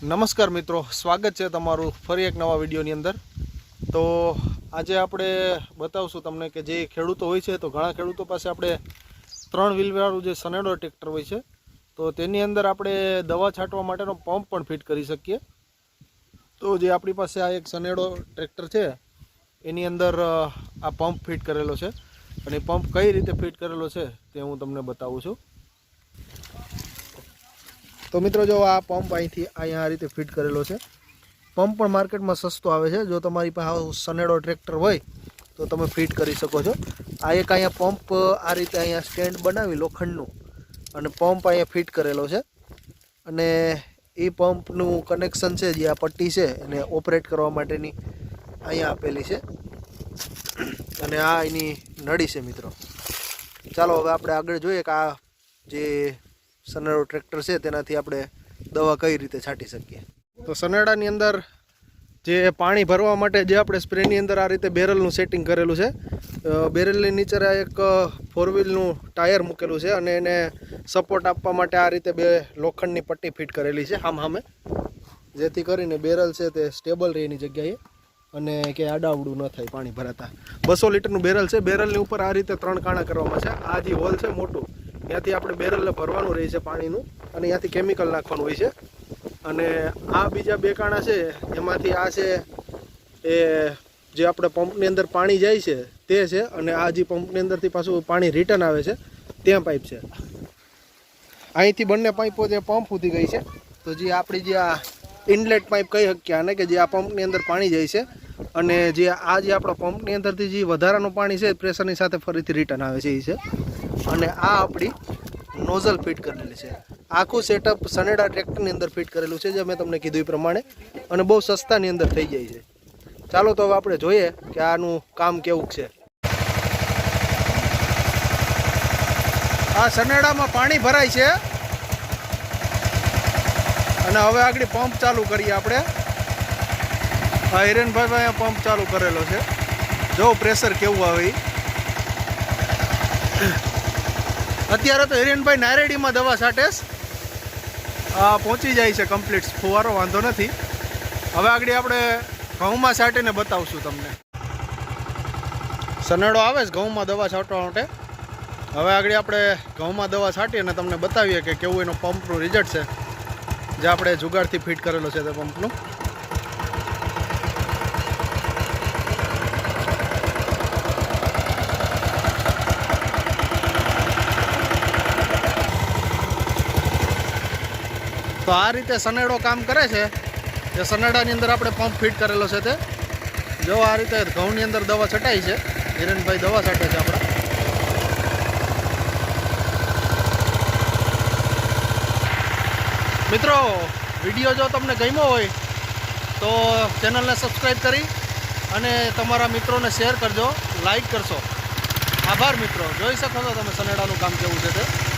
નમસ્કાર મિત્રો, સ્વાગત છે તમારું ફરી એક નવા વિડીયોની અંદર. તો આજે આપણે બતાવશું તમને કે જે ખેડૂતો હોય છે, તો ઘણા ખેડૂતો પાસે આપણે ત્રણ વ્હીલવાળું જે સનેડો ટ્રેક્ટર હોય છે, તો તેની અંદર આપણે દવા છાંટવા માટેનો પંપ પણ ફિટ કરી શકીએ. તો જે આપણી પાસે આ એક સનેડો ટ્રેક્ટર છે, એની અંદર આ પંપ ફિટ કરેલો છે. અને પંપ કઈ રીતે ફિટ કરેલો છે, તે હું તમને બતાવું છું. તો મિત્રો જો આ પંપ અહીંથી અહીંયા આ રીતે ફિટ કરેલો છે. પંપ પણ માર્કેટમાં સસ્તો આવે છે. જો તમારી પાસે સનેડો ટ્રેક્ટર હોય, તો તમે ફિટ કરી શકો છો. આ એક અહીંયા પંપ આ રીતે અહીંયા સ્ટેન્ડ બનાવી લોખંડનું અને પંપ અહીંયા ફિટ કરેલો છે. અને એ પંપનું કનેક્શન છે, જે આ પટ્ટી છે, એને ઓપરેટ કરવા માટેની અહીંયા આપેલી છે. અને આ એની નળી છે, મિત્રો. ચાલો હવે આપણે આગળ જોઈએ કે આ જે સનેડો ટ્રેક્ટર છે, તેનાથી આપણે દવા કઈ રીતે છાંટી શકીએ? તો સનેડાની અંદર જે પાણી ભરવા માટે જે આપણે સ્પ્રેની અંદર આ રીતે બેરલનું સેટિંગ કરેલું છે બેરલની નીચે એક ફોર વ્હીલનું ટાયર મૂકેલું છે અને એને સપોર્ટ આપવા માટે આ રીતે બે લોખંડની પટ્ટી ફિટ કરેલી છે આમ હામે જેથી કરીને બેરલ છે તે સ્ટેબલ રહે એની જગ્યાએ અને કે આડાવડું ન થાય પાણી ભરાતા. બસો લીટરનું બેરલ છે, બેરલની ઉપર આ રીતે ત્રણ કાણા કરવામાં છે. આ જે હોલ છે મોટું ત્યાંથી આપણે બેરલને ભરવાનું રહે છે પાણીનું અને ત્યાંથી કેમિકલ નાખવાનું હોય છે. અને આ બીજા બે કાણા છે, એમાંથી આ છે એ જે આપણે પંપની અંદર પાણી જાય છે તે છે અને આ જે પંપની અંદરથી પાછું પાણી રિટર્ન આવે છે, ત્યાં પાઇપ છે. અહીંથી બંને પાઇપો જે પંપ સુધી ગઈ છે, તો જે આપણી જે આ ઇનલેટ પાઇપ કહી શકીએ આને કે જે આ પંપની અંદર પાણી જાય છે અને જે આ જે આપણા પંપની અંદરથી જે વધારાનું પાણી છે પ્રેશરની સાથે ફરીથી રિટર્ન આવે છે, એ છે. અને આ આપણી નોઝલ ફિટ કરેલી છે. આખું સેટઅપ સનેડા ટ્રેક્ટરની અંદર ફિટ કરેલું છે, જે મેં તમને કીધું એ પ્રમાણે. અને બહુ સસ્તાની અંદર થઈ જાય છે. ચાલો તો હવે આપણે જોઈએ કે આનું કામ કેવું છે. આ સનેડામાં પાણી ભરાય છે. અને હવે આગળ પંપ ચાલુ કરીએ આપણે. આ હિરેનભાઈ અહીંયા પંપ ચાલુ કરેલો છે. જો પ્રેશર કેવું આવે. અત્યારે તો હિરેનભાઈ નારેડીમાં દવા છાંટેસ પહોંચી જાય છે કમ્પ્લીટ ફુવારો, વાંધો નથી. હવે આગળ આપણે ઘઉંમાં છાંટીને બતાવશું તમને. સનેડો આવે છે ઘઉંમાં દવા છાંટવા માટે. હવે આગળ આપણે ઘઉંમાં દવા છાંટી અને તમને બતાવીએ કે કેવું એનો પંપનું રિઝલ્ટ છે. જે આપણે જુગાડથી ફિટ કરેલો છે તે પંપનું તો આ રીતે સનેડો કામ કરે છે. જે સનેડાની અંદર આપણે પંપ ફિટ કરેલો છે તે. જો આ રીતે ઘઉંની અંદર દવા છટાઈ છે. હિરેનભાઈ દવા છાંટે છે આપણા. મિત્રો, વીડિયો જો તમને ગમ્યો હોય, તો ચેનલને સબસ્ક્રાઈબ કરી અને તમારા મિત્રોને શેર કરજો લાઈક કરશો. આભાર મિત્રો. જોઈ શકો છો તમે સનેડાનું કામ કેવું છે તે.